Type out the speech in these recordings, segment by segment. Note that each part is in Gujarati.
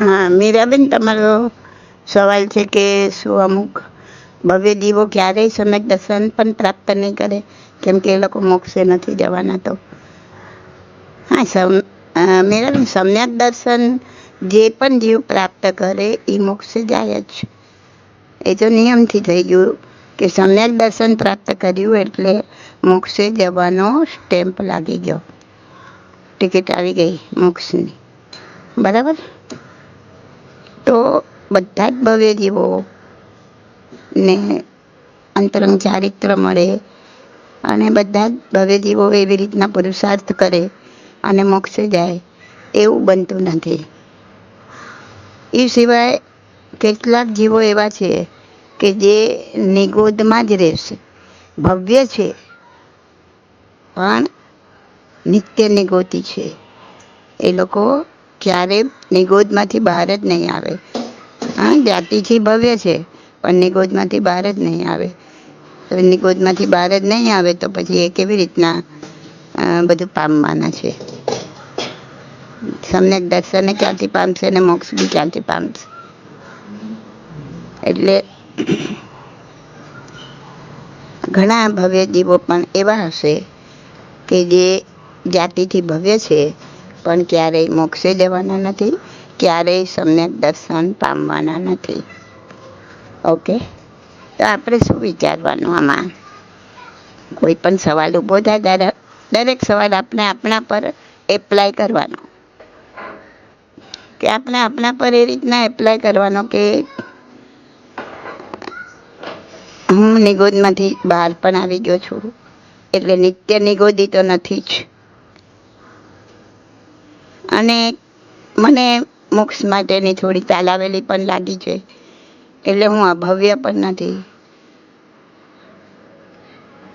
હા, મીરાબેન, તમારો સવાલ છે કે શું અમુક ભવ્ય જીવો ક્યારેય સમ્યક દર્શન પણ પ્રાપ્ત નહીં કરે? કેમ કે એ લોકો મોક્ષે નથી જવાના તો. હા, સમ મીરાબેન સમ્યક દર્શન જે પણ જીવ પ્રાપ્ત કરે એ મોક્ષે જાય જ. એ તો નિયમથી થઈ ગયું કે સમ્યક દર્શન પ્રાપ્ત કર્યું એટલે મોક્ષે જવાનો સ્ટેમ્પ લાગી ગયો. ટિકિટ આવી ગઈ મોક્ષની. બરાબર? તો બધા જ ભવ્ય જીવો ને અંતરંગ ચારિત્ર મળે અને બધા જ ભવ્ય જીવો એવી રીતના પુરુષાર્થ કરે અને મોક્ષે જાય એવું બનતું નથી. એ સિવાય કેટલાક જીવો એવા છે કે જે નિગોદમાં જ રહેશે. ભવ્ય છે, પણ નિત્ય નિગોતી છે. એ લોકો ક્યારે નિગોદમાંથી બહાર જ નહીં આવે. હા, જ્ઞાતિથી ભવ્ય છે, પણ નિગોદમાંથી બહાર જ નહીં આવે. નિગોદમાંથી બહાર જ નહીં આવે તો પછી એ કેવી રીતના બધું પામવાના છે? સમ્યક દર્શને ક્યાંથી પામશે ને મોક્ષ બી ક્યાંથી પામશે? એટલે ઘણા ભવ્ય જીવો પણ એવા હશે કે જે જાતિથી ભવ્ય છે પણ ક્યારેય મોક્ષે જવાના નથી, ક્યારેય સમ્યક દર્શન પામવાના નથી. ઓકે? તો આપણે શું વિચારવાનું આમાં? કોઈ પણ સવાલ ઊભો થાય દરેક સવાલ આપણે આપણા પર એપ્લાય કરવાનો. કે આપણે આપણા પર એ રીતના એપ્લાય કરવાનો કે હું નિગોદમાંથી બહાર પણ આવી ગયો છું. એટલે નિત્ય નિગોદી તો નથી જ. અને મને મોક્ષ માટેની થોડી તાલાવેલી પણ લાગી છે. એટલે હું અભવ્ય પણ નથી.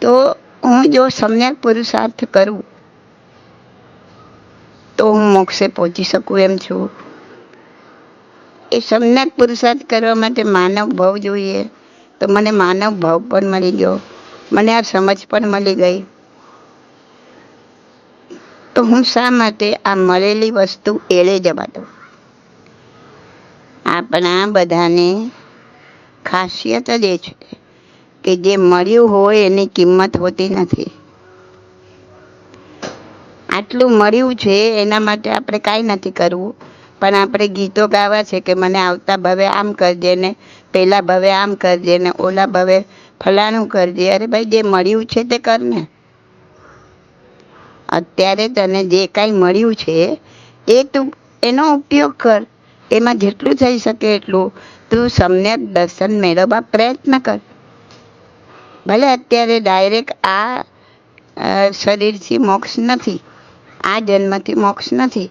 તો હું જો સમ્યક પુરુષાર્થ કરું, તો હું મોક્ષે પહોંચી શકું એમ છું. એ સમ્યક પુરુષાર્થ કરવા માટે માનવ ભાવ જોઈએ. તો મને માનવ ભાવ પણ મળી ગયો. મને આ સમજ પણ મળી ગઈ. તો હું શા માટે આ મળેલી વસ્તુ એળે જવા દઉં? આપણા બધાને ખાસિયત જ એ છે કે જે મળ્યું હોય એની કિંમત હોતી નથી. આટલું મળ્યું છે એના માટે આપણે કાંઈ નથી કરવું. પણ આપણે ગીતો ગાવા છે કે મને આવતા ભવે આમ કરજે ને પેલા ભવે આમ કરજે ને ઓલા ભવે ફલાણું કરજે. અરે ભાઈ, જે મળ્યું છે તે કર ને. અત્યારે તને જે કાંઈ મળ્યું છે, એ તું એનો ઉપયોગ કર. એમાં જેટલું થઈ શકે એટલું તું સમ્યક દર્શન મેળવવા પ્રયત્ન કર. ભલે અત્યારે ડાયરેક્ટ આ શરીરથી મોક્ષ નથી, આ જન્મથી મોક્ષ નથી,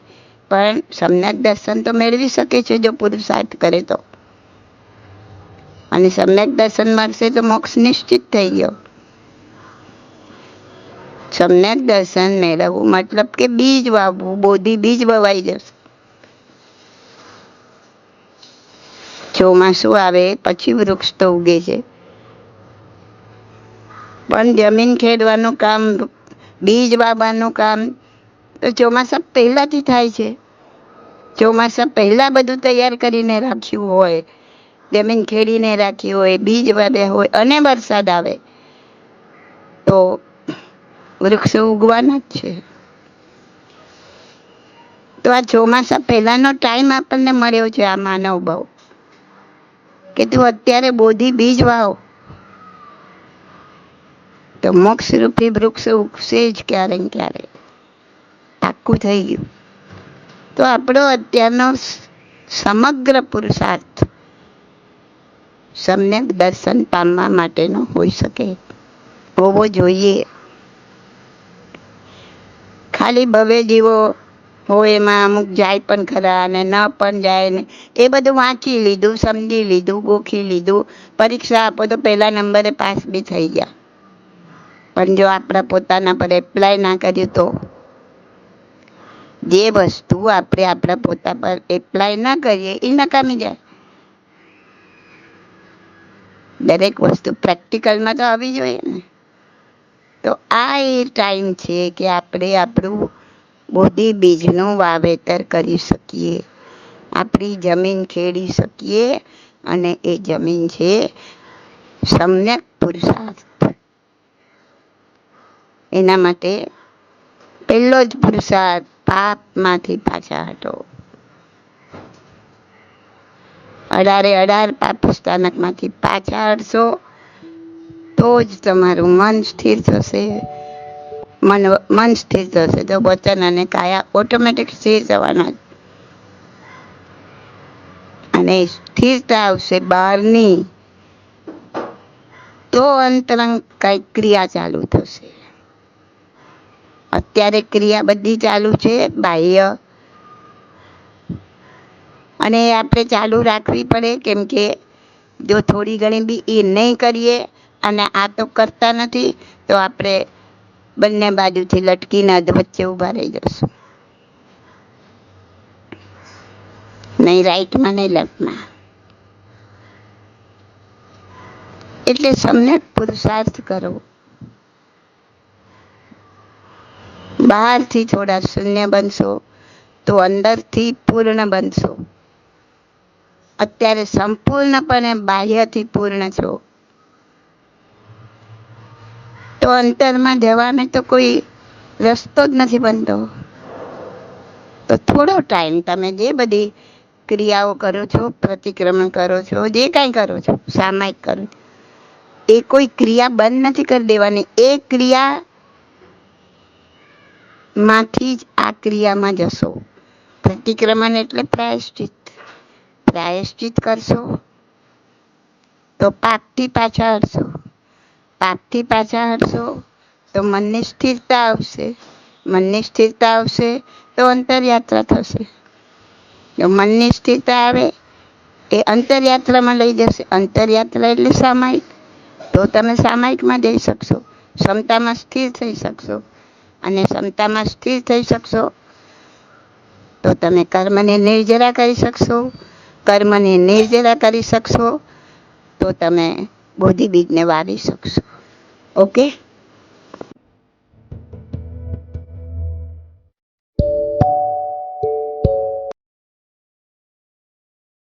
પણ સમ્યક દર્શન તો મેળવી શકે છે જો પુરુષાર્થ કરે તો. અને સમ્યક દર્શન મળશે તો મોક્ષ નિશ્ચિત થઈ ગયો. સમ્યક દર્શન મેળવવું. મતલબ કે બીજ વાવવું, બોધી બીજ વવાઈ જશે. ચોમાસું આવે પછી વૃક્ષ તો ઉગે છે. પણ જમીન ખેડવાનું કામ, બીજ વાવવાનું કામ તો ચોમાસા પહેલાથી થાય છે. ચોમાસા પહેલા બધું તૈયાર કરીને રાખ્યું હોય, જમીન ખેડીને રાખી હોય, બીજ વાવ્યા હોય અને વરસાદ આવે તો વૃક્ષો ઉગવાના જ છે. તો આ ચોમાસા પહેલાનો ટાઈમ આપણને મળ્યો છે આ માનવ બહુ. કે તું અત્યારે બોધી બીજ વાવ. તો મોક્ષરૂપી વૃક્ષ ઉગશે જ ક્યારે ને ક્યારે પાક્કું થઈ ગયું. તો આપણો અત્યારનો સમગ્ર પુરુષાર્થ સમ્યક દર્શન પામવા માટેનો હોઈ શકે. હોવો જોઈએ. ખાલી ભવે જીવો હોય એમાં અમુક જાય પણ ખરા અને ન પણ જાય ને, એ બધું વાંચી લીધું, સમજી લીધું, ગોખી લીધું. પરીક્ષા આપો તો પહેલા નંબરે પાસ બી થઈ ગયા. પણ જો આપણા પોતાના પર એપ્લાય ના કર્યું તો? જે વસ્તુ આપણે આપણા પોતા પર એપ્લાય ના કરીએ, એ નકામી જાય. દરેક વસ્તુ પ્રેક્ટિકલમાં તો આવી જોઈએ ને. તો આ એ ટાઈમ છે કે આપણે આપણું બોધી બીજનું વાવેતર કરી શકીએ. આપણી જમીન ખેડી શકીએ અને એ જમીન છે સમ્યક પુરુષાર્થ એના માટે પહેલો જ પુરુષાર્થ પાપમાંથી પાછા હટો. અઢારે અઢાર પાપ સ્થાનકમાંથી પાછા હટશો. તો જ તમારું મન સ્થિર થશે. મન મન સ્થિર થશે તો વચન અને કાયા ઓટોમેટિક સ્થિર થવાના અને સ્થિરતા આવશે બહારની. તો અંતરંગ કઈ ક્રિયા ચાલુ થશે. અત્યારે ક્રિયા બધી ચાલુ છે, બાહ્ય. અને આપણે ચાલુ રાખવી પડે, કેમ કે જો થોડી ઘણી બી એ નહીં કરીએ અને આ તો કરતા નથી, તો આપણે બંને બાજુથી લટકીને વચ્ચે ઊભા રહી જશું. નહીં રાઈટમાં નહીં લેફ્ટમાં એટલે સમ્યક પુરુષાર્થ કરો. બહારથી થોડા શૂન્ય બનશો, તો અંદરથી પૂર્ણ બનશો. અત્યારે સંપૂર્ણપણે બાહ્યથી પૂર્ણ છો. તો અંતરમાં જવાનો તો કોઈ રસ્તો જ નથી બનતો. તો થોડો ટાઈમ તમે જે બધી ક્રિયાઓ કરો છો, પ્રતિક્રમણ કરો છો, જે કાંઈ કરો છો, સામાયિક કરો, એ કોઈ ક્રિયા બંધ નથી કરી દેવાની. એ ક્રિયા માંથી જ આ ક્રિયામાં જશો. પ્રતિક્રમણ એટલે પ્રાયશ્ચિત. પ્રાયશ્ચિત કરશો તો પાપથી પાછા હટશો. પાપથી પાછા હટશો, તો મનની સ્થિરતા આવશે. મનની સ્થિરતા આવશે, તો અંતરયાત્રા થશે. જો મનની સ્થિરતા આવે, એ અંતરયાત્રામાં લઈ જશે. અંતરયાત્રા એટલે સામાયિક. તો તમે સામાયિકમાં જઈ શકશો. ક્ષમતામાં સ્થિર થઈ શકશો. અને ક્ષમતામાં સ્થિર થઈ શકશો, તો તમે કર્મને નિર્જરા કરી શકશો. કર્મને નિર્જરા કરી શકશો, તો તમે બોધિ બીજને વાવી શકશો. ઓકે